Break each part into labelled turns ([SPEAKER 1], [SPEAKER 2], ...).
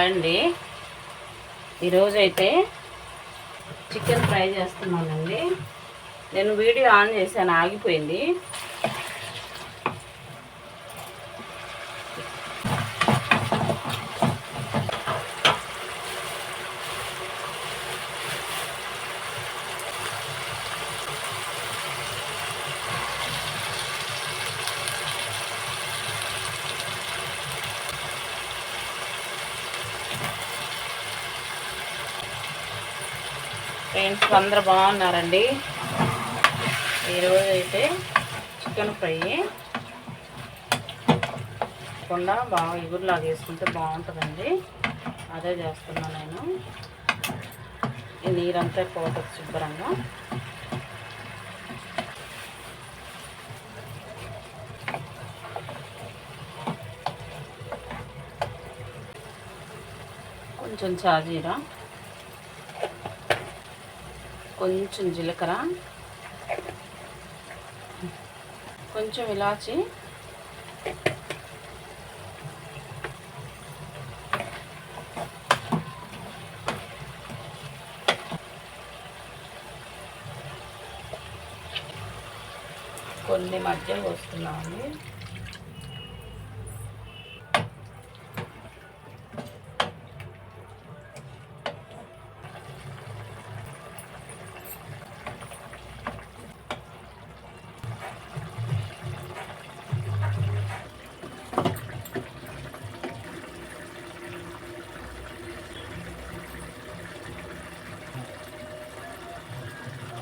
[SPEAKER 1] అండి ఈరోజు అయితే చికెన్ ఫ్రై చేస్తున్నానండి. నేను వీడియో ఆన్ చేశాను ఆగిపోయింది. ఫ్రెండ్స్ అందరు బాగున్నారండి? ఈరోజు అయితే చికెన్ ఫ్రై. కాకుండా బాగా ఇగురులాగా వేసుకుంటే బాగుంటుందండి. అదే చేస్తున్నాను నేను. ఈ నీరంతా పోతుంది శుభ్రంగా. కొంచెం చాజీరా. కొంచెం జీలకర్ర. కొంచెం ఇలాచి. కొన్ని మధ్య వస్తున్నామండి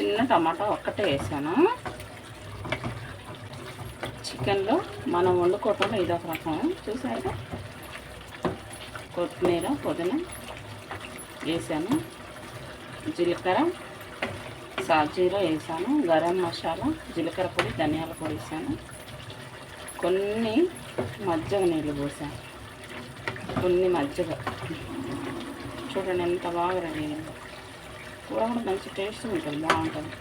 [SPEAKER 1] చిన్న టమాటా ఒక్కటే వేసాను. చికెన్లో మనం వండుకోవటంలో ఇదొక రకం. చూసారా? కొత్తిమీర పుదీనా వేసాను. జీలకర్ర సాజీరా వేసాను. గరం మసాలా జీలకర్ర పొడి ధనియాల పొడి వేసాను. కొన్ని మజ్జిగ నీళ్ళు పోసాను. కొన్ని మజ్జిగ. చూడండి ఎంత బాగా రెడీ అయిందో. కూర కూడా మంచి టేస్ట్ ఉంటుంది బాగుంటుంది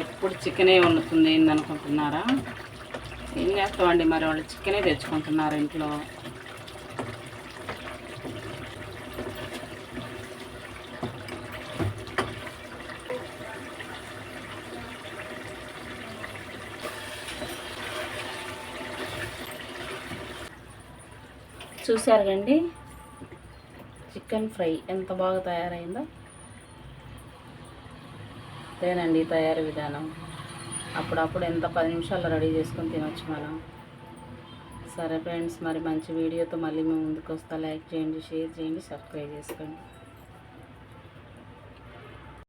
[SPEAKER 1] ఎప్పుడు చికెనే వండుతుంది ఏందనుకుంటున్నారా ఏం చేస్తామండి మరి వాళ్ళు? చికెనే తెచ్చుకుంటున్నారు ఇంట్లో. చూశారు కండి చికెన్ ఫ్రై ఎంత బాగా తయారైందో. అదేనండి తయారీ విధానం. అప్పుడప్పుడు ఎంత పది నిమిషాల్లో రెడీ చేసుకొని తినొచ్చు మనం. సరే ఫ్రెండ్స్ మరి మంచి వీడియోతో మళ్ళీ మేము ముందుకు వస్తా లైక్ చేయండి షేర్ చేయండి సబ్స్క్రైబ్ చేసుకోండి.